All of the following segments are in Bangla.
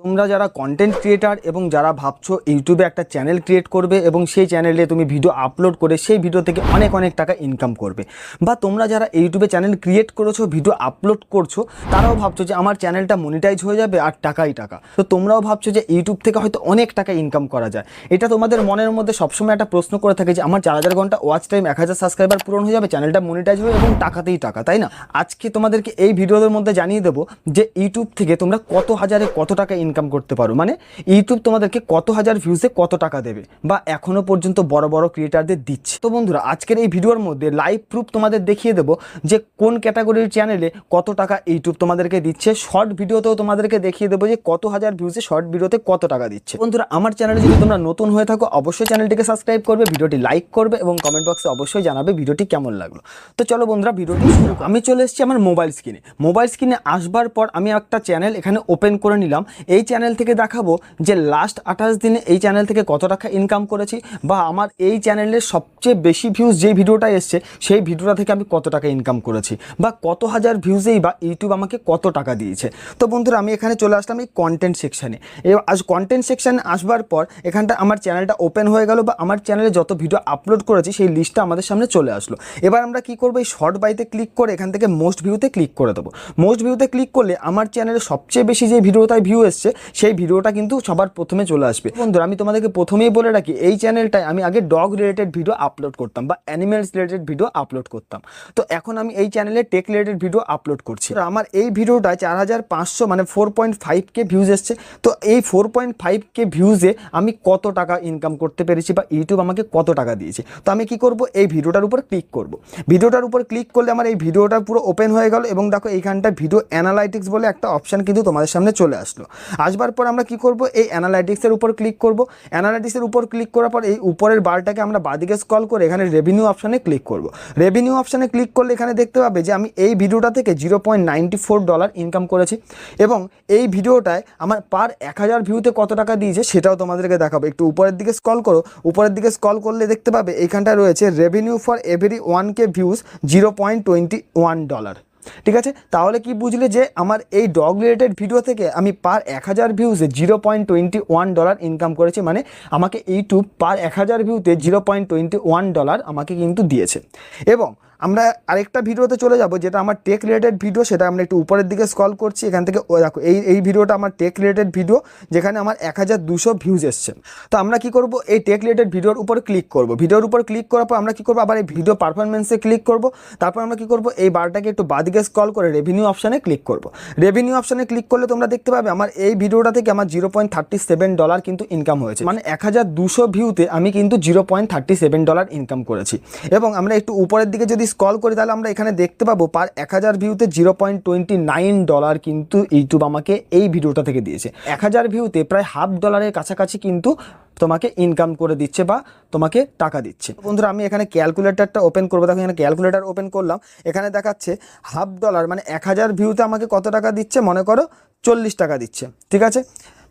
তোমরা যারা কন্টেন্ট ক্রিয়েটার এবং যারা ভাবছ ইউটিউবে একটা চ্যানেল ক্রিয়েট করবে এবং সেই চ্যানেলে তুমি ভিডিও আপলোড করে সেই ভিডিও থেকে অনেক অনেক টাকা ইনকাম করবে। বা তোমরা যারা ইউটিউবে চ্যানেল ক্রিয়েট করেছ ভিডিও আপলোড করছ, তারাও ভাবছ যে আমার চ্যানেলটা মনিটাইজ হয়ে যাবে আর টাকাই টাকা। তো তোমরাও ভাবছ যে ইউটিউব থেকে হয়তো অনেক টাকা ইনকাম করা যায়। এটা তোমাদের মনের মধ্যে সবসময় একটা প্রশ্ন করে থাকে যে আমার চার হাজার ঘণ্টা ওয়াচ টাইম এক হাজার সাবস্ক্রাইবার পূরণ হয়ে যাবে চ্যানেলটা মনিটাইজ হবে এবং টাকাতেই টাকা, তাই না? আজকে তোমাদেরকে এই ভিডিওদের মধ্যে জানিয়ে দেবো যে ইউটিউব থেকে তোমরা কত হাজারে কত টাকা ইনকাম করতে পারো। মানে ইউটিউব তোমাদেরকে কত হাজার ভিউজে কত টাকা দেবে বা এখনও পর্যন্ত বড় বড় ক্রিয়েটারদের দিচ্ছে। তো বন্ধুরা, আজকের এই ভিডিওর মধ্যে লাইভ প্রুফ তোমাদের দেখিয়ে দেবো যে কোন ক্যাটাগরির চ্যানেলে কত টাকা ইউটিউব তোমাদেরকে দিচ্ছে। শর্ট ভিডিওতেও তোমাদেরকে দেখিয়ে দেবো যে কত হাজার ভিউজে শর্ট ভিডিওতে কত টাকা দিচ্ছে। বন্ধুরা, আমার চ্যানেলে যদি তোমরা নতুন হয়ে থাকো, অবশ্যই চ্যানেলটিকে সাবস্ক্রাইব করবে, ভিডিওটি লাইক করবে এবং কমেন্ট বক্সে অবশ্যই জানাবে ভিডিওটি কেমন লাগল। তো চলো বন্ধুরা, ভিডিওটি শুরু আমি চলে এসেছি আমার মোবাইল স্ক্রিনে মোবাইল স্ক্রিনে আসবার পর আমি একটা চ্যানেল এখানে ওপেন করে নিলাম। এই চ্যানেল থেকে দেখাবো যে লাস্ট আঠাশ দিনে এই চ্যানেল থেকে কত টাকা ইনকাম করেছি বা আমার এই চ্যানেলের সবচেয়ে বেশি ভিউজ যে ভিডিওটা এসছে, সেই ভিডিওটা থেকে আমি কত টাকা ইনকাম করেছি বা কত হাজার ভিউজেই বা ইউটিউব আমাকে কত টাকা দিয়েছে। তো বন্ধুরা, আমি এখানে চলে আসলাম এই কন্টেন্ট সেকশানে এবার আজ কন্টেন্ট সেকশানে আসবার পর এখানটা আমার চ্যানেলটা ওপেন হয়ে গেল বা আমার চ্যানেলে যত ভিডিও আপলোড করেছি, সেই লিস্টটা আমাদের সামনে চলে আসলো। এবার আমরা কি করব, এই শর্ট বাইতে ক্লিক করে এখান থেকে মোস্ট ভিউতে ক্লিক করে দেবো। মোস্ট ভিউতে ক্লিক করলে আমার চ্যানেলে সবচেয়ে বেশি যে ভিডিওটায় ভিউ এসছে সেই ভিডিওটা কিন্তু সবার প্রথমে চলে আসবে। বন্ধুরা, আমি তোমাদেরকে প্রথমেই বলে রাখি, এই চ্যানেলটায় আমি আগে ডগ রিলেটেড ভিডিও আপলোড করতাম বা অ্যানিমেলস রিলেটেড ভিডিও আপলোড করতাম। তো এখন আমি এই চ্যানেলে টেক রিলেটেড ভিডিও আপলোড করছি। আমার এই ভিডিওটায় চার হাজার পাঁচশো মানে four point five K views এসছে। তো এই ফোর পয়েন্ট ফাইভ কে ভিউজে আমি কত টাকা ইনকাম করতে পেরেছি বা ইউটিউব আমাকে কত টাকা দিয়েছে? তো আমি কি করব? এই ভিডিওটার উপর ক্লিক করব। ভিডিওটার উপর ক্লিক করলে আমার এই ভিডিওটা পুরো ওপেন হয়ে গেল এবং দেখো এইখানটা ভিডিও অ্যানালাইটিক্স বলে একটা অপশান কিন্তু তোমাদের সামনে চলে আসলো। আসবার পর আমরা কি করব? এই অ্যানালাইটিক্সের উপর ক্লিক করব। অ্যানালাইটিক্সের উপর ক্লিক করার পর এই উপরের বারটাকে আমরা বাদিকে স্কল করে এখানে রেভিনিউ অপশানে ক্লিক করব। রেভিনিউ অপশানে ক্লিক করলে এখানে দেখতে পাবে যে আমি এই ভিডিওটা থেকে জিরো ডলার ইনকাম করেছি এবং এই ভিডিওটায় আমার পার এক হাজার ভিউতে কত টাকা দিয়েছে সেটাও তোমাদেরকে দেখাবো। একটু উপরের দিকে স্কল করো। উপরের দিকে স্কল করলে দেখতে পাবে এইখানটা রয়েছে revenue for every one K views zero dollar ঠিক আছে? তাহলে কি বুঝলে যে আমার এই ডগ রিলেটেড ভিডিও থেকে আমি পার এক হাজার ভিউজে zero point twenty one dollar income করেছি মানে আমাকে ইউটিউব পার এক হাজার ভিউতে zero point twenty one dollar আমাকে কিন্তু দিয়েছে। এবং আমরা আরেকটা ভিডিওতে চলে যাব, যেটা আমার টেক রিলেটেড ভিডিও সেটা আমরা একটু উপরের দিকে স্ক্রল করছি, এখান থেকে দেখো, এই এই ভিডিওটা আমার টেক রিলেটেড ভিডিও যেখানে আমার এক হাজার দুশো ভিউজ এসছে। তো আমরা কি করব, এই টেক রিলেটেড ভিডিওর উপর ক্লিক করব। ভিডিওর উপর ক্লিক করার পর আমরা কি করব, আবার এই ভিডিও পারফরমেন্সে ক্লিক করব। তারপর আমরা কি করব, এই বারটাকে একটু বাদিকে স্ক্রল করে রেভিনিউ অপশানে ক্লিক করব। রেভিনিউ অপশানে ক্লিক করলে তোমরা দেখতে পাবে, আমার এই ভিডিওটা থেকে আমার zero point thirty seven dollar কিন্তু ইনকাম হয়েছে। মানে এক হাজার দুশো ভিউতে আমি কিন্তু zero point thirty seven dollar income করেছি। এবং আমরা একটু উপরের দিকে যদি স্ক্রল করি তাহলে আমরা এখানে দেখতে পাবো পার এক হাজার ভিউতে zero point twenty nine dollar কিন্তু ইউটিউব আমাকে এই ভিডিওটা থেকে দিয়েছে। এক হাজার ভিউতে প্রায় হাফ ডলারের কাছাকাছি কিন্তু তোমাকে ইনকাম করে দিচ্ছে বা তোমাকে টাকা দিচ্ছে। বন্ধুরা, আমি এখানে ক্যালকুলেটারটা ওপেন করব। দেখো, এখানে ক্যালকুলেটার ওপেন করলাম। এখানে দেখাচ্ছে হাফ ডলার মানে এক হাজার ভিউতে আমাকে কত টাকা দিচ্ছে? মনে করো চল্লিশ টাকা দিচ্ছে। ঠিক আছে?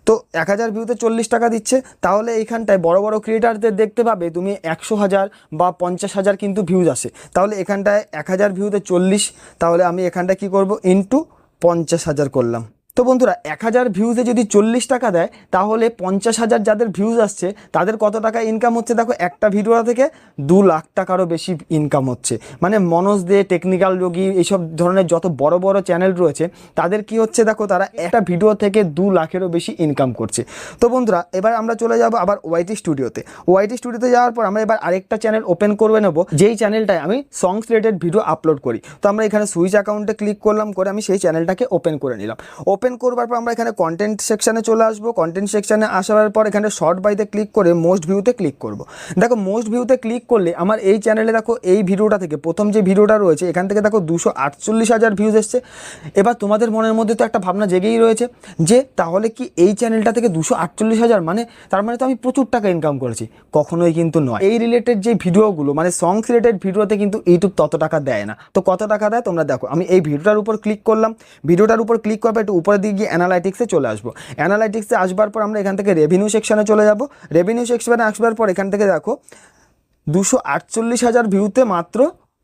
তো এক হাজার ভিউতে চল্লিশ টাকা দিচ্ছে। তাহলে এইখানটায় বড় বড় ক্রিয়েটারদের দেখতে পাবে তুমি একশো হাজার বা পঞ্চাশ হাজার কিন্তু ভিউজ আসে। তাহলে এখানটায় এক হাজার ভিউতে চল্লিশ, তাহলে আমি এখানটায় কি করব? ইন্টু পঞ্চাশ হাজার করলাম। তো বন্ধুরা, এক হাজার ভিউজে যদি চল্লিশ টাকা দেয়, তাহলে পঞ্চাশ হাজার যাদের ভিউজ আসছে, তাদের কত টাকা ইনকাম হচ্ছে? দেখো, একটা ভিডিও থেকে দু লাখ টাকারও বেশি ইনকাম হচ্ছে। মানে মনোজ দে টেকনিক্যাল যোগী, এইসব ধরনের যত বড় বড় চ্যানেল রয়েছে, তাদের কি হচ্ছে? দেখো, তারা একটা ভিডিও থেকে দু লাখেরও বেশি ইনকাম করছে। তো বন্ধুরা, এবার আমরা চলে যাব আবার ওয়াইটি স্টুডিওতে ওয়াইটি স্টুডিওতে যাওয়ার পর আমরা এবার আরেকটা চ্যানেল ওপেন করে নেব, যেই চ্যানেলটায় আমি সংস রিলেটেড ভিডিও আপলোড করি। তো আমরা এখানে সুইচ অ্যাকাউন্টে ক্লিক করলাম, করে আমি সেই চ্যানেলটাকে ওপেন করে নিলাম। ওপেন করবার পর আমরা এখানে কন্টেন্ট সেকশানে চলে আসব। কন্টেন্ট সেকশানে আসার পর এখানে শর্ট বাইতে ক্লিক করে মোস্ট ভিউতে ক্লিক করব। দেখো মোস্ট ভিউতে ক্লিক করলে আমার এই চ্যানেলে দেখো এই ভিডিওটা থেকে প্রথম যে ভিডিওটা রয়েছে, এখান থেকে দেখো দুশো আটচল্লিশ হাজার ভিউজ এসছে। এবার তোমাদের মনের মধ্যে তো একটা ভাবনা জেগেই রয়েছে যে তাহলে কি এই চ্যানেলটা থেকে দুশো আটচল্লিশ হাজার মানে তার মানে তো আমি প্রচুর টাকা ইনকাম করেছি? কখনোই কিন্তু নয়। এই রিলেটেড যে ভিডিওগুলো মানে সংস রিলেটেড ভিডিওতে কিন্তু ইউটিউব তত টাকা দেয় না। তো কত টাকা দেয় তোমরা দেখো। আমি এই ভিডিওটার উপর ক্লিক করলাম। ভিডিওটার উপর ক্লিক করবে একটু উপরের দিকে গিয়ে অ্যানালাইটিক্সে চলে আসব। অ্যানালাইটিক্সে আসবার পর আমরা এখান থেকে রেভিনিউ সেকশানে চলে যাব। রেভিনিউ সেকশানে আসবার পর এখান থেকে দেখো, দুশো আটচল্লিশ হাজার ভিউতে মাত্র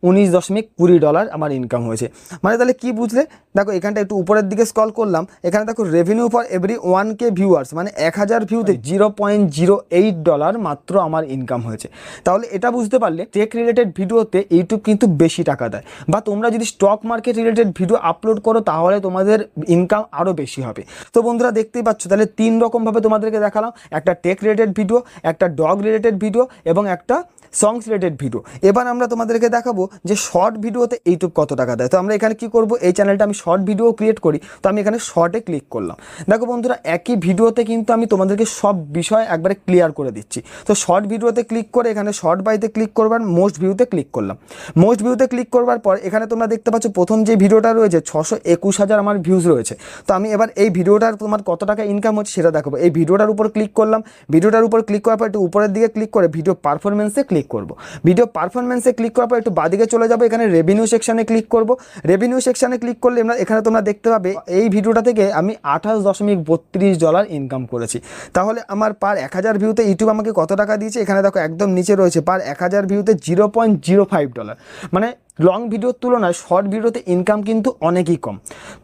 উনিশ দশমিক কুড়ি ডলার আমার ইনকাম হয়েছে। মানে তাহলে কি বুঝলে? দেখো, এখানটা একটু উপরের দিকে স্কল করলাম, এখানে দেখো revenue for every one K viewers মানে এক হাজার ভিউতে zero point zero eight dollar মাত্র আমার ইনকাম হয়েছে। তাহলে এটা বুঝতে পারলে টেক রিলেটেড ভিডিওতে ইউটিউব কিন্তু বেশি টাকা দেয়। বা তোমরা যদি stock market related video upload করো, তাহলে তোমাদের ইনকাম আরও বেশি হবে। তো বন্ধুরা, দেখতেই পাচ্ছ, তাহলে তিন রকমভাবে তোমাদেরকে দেখালাম। একটা টেক রিলেটেড ভিডিও একটা ডগ রিলেটেড ভিডিও এবং একটা সংস রিলেটেড ভিডিও এবার আমরা তোমাদেরকে দেখাবো যে শর্ট ভিডিওতে ইউটিউব কত টাকা দেয়। তো আমরা এখানে কি করব? এই চ্যানেলটা আমি শর্ট ভিডিও ক্রিয়েট করি। তো আমি এখানে শর্টে ক্লিক করলাম। দেখো বন্ধুরা, একই ভিডিওতে কিন্তু আমি তোমাদেরকে সব বিষয় একবারে ক্লিয়ার করে দিচ্ছি। তো শর্ট ভিডিওতে ক্লিক করে এখানে শর্ট বাইতে ক্লিক করবার মোস্ট ভিউতে ক্লিক করলাম। মোস্ট ভিউতে ক্লিক করবার পর এখানে তোমরা দেখতে পাচ্ছ প্রথম যে ভিডিওটা রয়েছে, ছশো একুশ হাজার আমার ভিউজ রয়েছে। তো আমি এবার এই ভিডিওটার তোমার কত টাকা ইনকাম হচ্ছে সেটা দেখাবো। এই ভিডিওটার উপর ক্লিক করলাম। ভিডিওটার উপর ক্লিক করার পর একটু উপরের দিকে ক্লিক করে ভিডিও পারফরমেন্সে ক্লিক করব। ভিডিও পারফরমেন্সে ক্লিক করার পর একটু বাদিকে চলে যাব, এখানে রেভিনিউ সেকশানে ক্লিক করব। রেভিনিউ সেকশানে ক্লিক করলে এখানে তোমরা দেখতে পাবে, এই ভিডিওটা থেকে আমি আঠাশ দশমিক বত্রিশ ডলার ইনকাম করেছি। তাহলে আমার পার এক হাজার ভিউতে ইউটিউব আমাকে কত টাকা দিয়েছে? এখানে দেখো একদম নিচে রয়েছে পার এক হাজার ভিউতে zero point zero five dollar মানে লং ভিডিওর তুলনায় শর্ট ভিডিওতে ইনকাম কিন্তু অনেকই কম।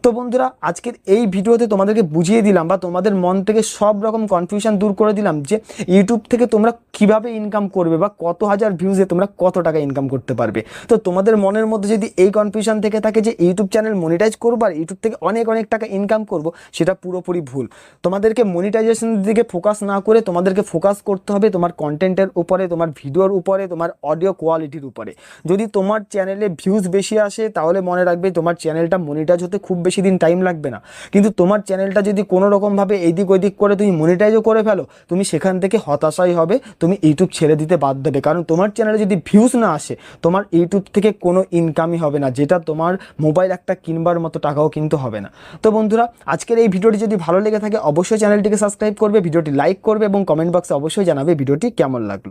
তো বন্ধুরা, আজকের এই ভিডিওতে তোমাদেরকে বুঝিয়ে দিলাম বা তোমাদের মন থেকে সব রকম কনফিউশন দূর করে দিলাম যে ইউটিউব থেকে তোমরা কীভাবে ইনকাম করবে বা কত হাজার ভিউজে তোমরা কত টাকা ইনকাম করতে পারবে। তো তোমাদের মনের মধ্যে যদি এই কনফিউশন থেকে থাকে যে ইউটিউব চ্যানেল মনিটাইজ করব আর ইউটিউব থেকে অনেক অনেক টাকা ইনকাম করব, সেটা পুরোপুরি ভুল। তোমাদেরকে মনিটাইজেশনের দিকে ফোকাস না করে তোমাদেরকে ফোকাস করতে হবে তোমার কন্টেন্টের উপরে, তোমার ভিডিওর উপরে, তোমার অডিও কোয়ালিটির উপরে। যদি তোমার চ্যানেলে ভিউজ বেশি আসে, তাহলে মনে রাখবে তোমার চ্যানেলটা মনিটাইজ হতে খুব বেশি দিন টাইম লাগবে না। কিন্তু তোমার চ্যানেলটা যদি কোনো রকমভাবে এদিক ওদিক করে তুমি মনিটাইজও করে ফেলো, তুমি সেখান থেকে হতাশাই হবে, তুমি ইউটিউব ছেড়ে দিতে বাধ্য হবে। কারণ তোমার চ্যানেলে যদি ভিউজ না আসে, তোমার ইউটিউব থেকে কোনো ইনকামই হবে না, যেটা তোমার মোবাইল একটা কিনবার মতো টাকাও কিন্তু হবে না। তো বন্ধুরা, আজকের এই ভিডিওটি যদি ভালো লেগে থাকে, অবশ্যই চ্যানেলটিকে সাবস্ক্রাইব করবে, ভিডিওটি লাইক করবে এবং কমেন্ট বক্সে অবশ্যই জানাবে ভিডিওটি কেমন লাগল।